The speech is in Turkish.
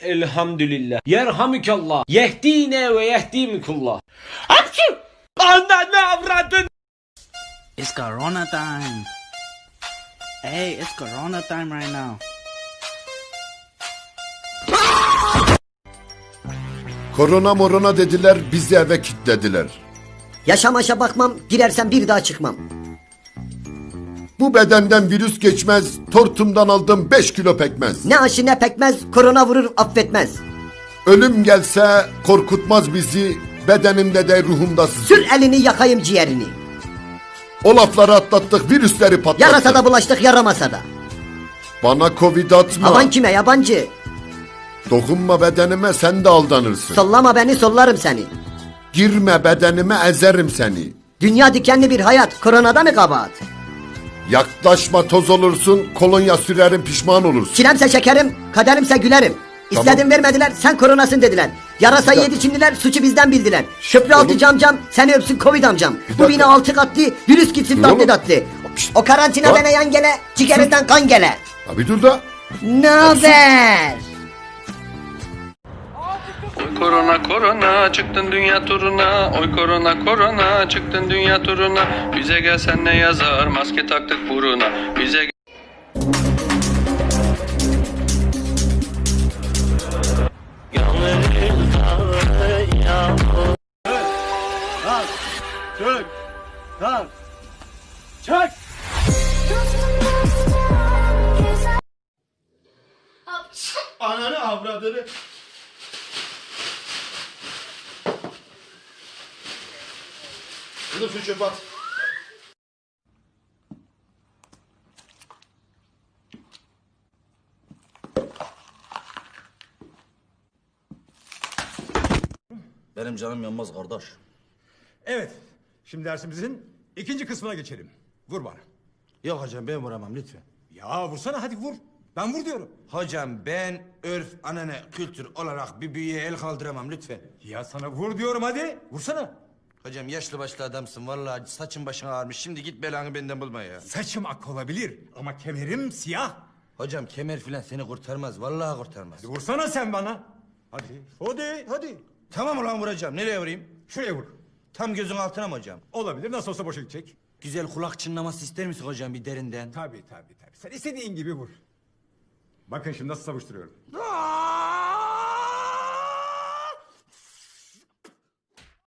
Elhamdülillah. Yerhamükallah. Yehdine ve yehdimikullah. Hapşu! Ananı avradın. It's Corona time. Hey, it's Corona time right now. Korona morona dediler bizi eve kilitlediler. Yaşamaşa bakmam, girersem bir daha çıkmam. Bu bedenden virüs geçmez, tortumdan aldım 5 kilo pekmez. Ne aşı ne pekmez, korona vurur affetmez. Ölüm gelse korkutmaz bizi, bedenimde de ruhumda sizi. Sür elini yakayım ciğerini. O lafları atlattık, virüsleri patlattık. Yarasa da bulaştık yaramasa da. Bana covid atma, Aman kime yabancı. dokunma bedenime sen de aldanırsın. Sollama beni sollarım seni. Girme bedenime ezerim seni. Dünya dikenli bir hayat, koronada mı kabahat? Yaklaşma toz olursun, kolonya sürerim pişman olursun. Çilemse şekerim, kaderimse gülerim. Tamam. İstedim vermediler, sen koronasın dediler. Yarasayı dakika. yedi Çinliler, suçu bizden bildiler. Köprü altı Oğlum. camcam, seni öpsün Covid amcam. Bu dakika. bina altı katlı, virüs gitsin Dur tatlı oğlum. tatlı. O karantina Lan. bana yan gele, ciğerinden kan gele. Ha bir dur da. Ne haber? Oy korona korona çıktın dünya turuna. Oy korona korona çıktın dünya turuna. Bize gelsen ne yazar maske taktık buruna. Bize Ananı avradını. Kızım şu çöpe at. Benim canım yanmaz kardeş. Evet. Şimdi dersimizin ikinci kısmına geçelim. Vur bana. Yok hocam ben vuramam lütfen. Ya vursana hadi vur. Ben vur diyorum. Hocam ben örf, anane, kültür olarak bir büyüye el kaldıramam lütfen. Ya sana vur diyorum hadi. Vursana. Hocam yaşlı başlı adamsın vallahi saçın başın ağarmış. Şimdi git belanı benden bulma ya. Saçım ak olabilir ama kemerim siyah. Hocam kemer filan seni kurtarmaz vallahi kurtarmaz. Hadi vursana sen bana. Hadi. Hadi hadi. Tamam ulan vuracağım. Nereye vurayım? Şuraya vur. Tam gözün altına mı hocam? Olabilir nasıl olsa boşa gidecek. Güzel kulak çınlaması ister misin hocam bir derinden? Tabii tabii tabii. Sen istediğin gibi vur. Bakın şimdi nasıl savuşturuyorum.